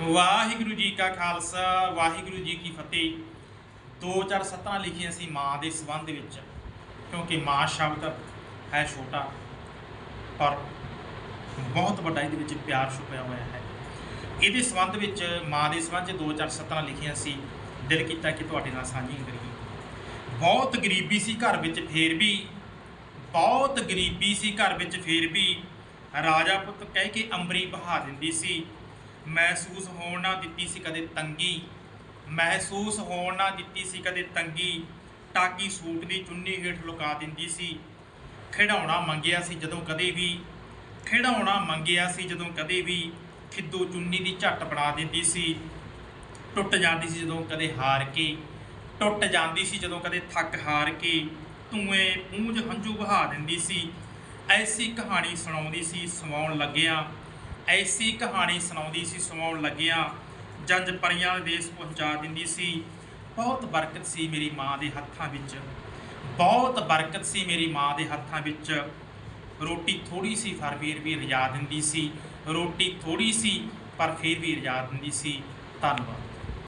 ਵਾਹਿਗੁਰੂ ਜੀ ਕਾ ਖਾਲਸਾ, ਵਾਹਿਗੁਰੂ ਜੀ ਕੀ ਫਤਿਹ। ਦੋ ਚਾਰ ਸਤਰਾਂ ਲਿਖੀਆਂ ਸੀ ਮਾਂ ਦੇ ਸੰਬੰਧ ਵਿੱਚ, ਕਿਉਂਕਿ ਮਾਂ ਸ਼ਬਦ ਹੈ ਛੋਟਾ, ਪਰ ਬਹੁਤ ਵੱਡਾ ਇਹਦੇ ਵਿੱਚ ਪਿਆਰ ਛੁਪਿਆ ਹੋਇਆ ਹੈ। ਇਹਦੇ ਸੰਬੰਧ ਵਿੱਚ ਮਾਂ ਦੇ ਸੰਬੰਧ 'ਚ ਦੋ ਚਾਰ ਸਤਰਾਂ ਲਿਖੀਆਂ ਸੀ। ਦਿਲ ਕੀਤਾ ਕਿ ਤੁਹਾਡੇ ਨਾਲ ਸਾਂਝੀਆਂ ਕਰੀਏ। ਬਹੁਤ ਗਰੀਬੀ ਸੀ ਘਰ ਵਿੱਚ, ਫੇਰ ਵੀ ਬਹੁਤ ਗਰੀਬੀ ਸੀ ਘਰ ਵਿੱਚ, ਫੇਰ ਵੀ ਰਾਜਾ ਪੁੱਤ ਕਹਿ ਕੇ ਅੰਬਰੀ ਬਹਾ ਦਿੰਦੀ ਸੀ ਮਹਿਸੂਸ ਹੋਣ ਨਾ ਦਿੱਤੀ ਸੀ ਕਦੇ ਤੰਗੀ, ਮਹਿਸੂਸ ਹੋਣ ਨਾ ਦਿੱਤੀ ਸੀ ਕਦੇ ਤੰਗੀ, ਟਾਕੀ ਸੂਟ ਦੀ ਚੁੰਨੀ ਹੇਠ ਲੁਕਾ ਦਿੰਦੀ ਸੀ। ਖਿਡਾਉਣਾ ਮੰਗਿਆ ਸੀ ਜਦੋਂ ਕਦੇ ਵੀ ਖਿਡਾਉਣਾ ਮੰਗਿਆ ਸੀ ਜਦੋਂ ਕਦੇ ਵੀ, ਖਿੱਦੂ ਚੁੰਨੀ ਦੀ ਝੱਟ ਬਣਾ ਦਿੰਦੀ ਸੀ। ਟੁੱਟ ਜਾਂਦੀ ਸੀ ਜਦੋਂ ਕਦੇ ਹਾਰ ਕੇ, ਟੁੱਟ ਜਾਂਦੀ ਸੀ ਜਦੋਂ ਕਦੇ ਥੱਕ ਹਾਰ ਕੇ, ਧੂਏ ਪੂੰਝ ਹੰਝੂ ਬਹਾ ਦਿੰਦੀ ਸੀ। ਐਸੀ ਕਹਾਣੀ ਸੁਣਾਉਂਦੀ ਸੀ, ਸਵਾਉਣ ਲੱਗਿਆ ਐਸੀ ਕਹਾਣੀ ਸੁਣਾਉਂਦੀ ਸੀ ਸਵਾਉਣ ਲੱਗਿਆਂ ਜੰਜ ਪਰੀਆਂ ਦੇਸ਼ ਪਹੁੰਚਾ ਦਿੰਦੀ ਸੀ। ਬਹੁਤ ਬਰਕਤ ਸੀ ਮੇਰੀ ਮਾਂ ਦੇ ਹੱਥਾਂ ਵਿੱਚ। ਬਹੁਤ ਬਰਕਤ ਸੀ ਮੇਰੀ ਮਾਂ ਦੇ ਹੱਥਾਂ ਵਿੱਚ। ਰੋਟੀ ਥੋੜੀ ਸੀ ਪਰ ਫਿਰ ਵੀ ਰਜਾ ਦਿੰਦੀ ਸੀ। ਰੋਟੀ ਥੋੜੀ ਸੀ ਪਰ ਫਿਰ ਵੀ ਰਜਾ ਦਿੰਦੀ ਸੀ। ਧੰਨਵਾਦ।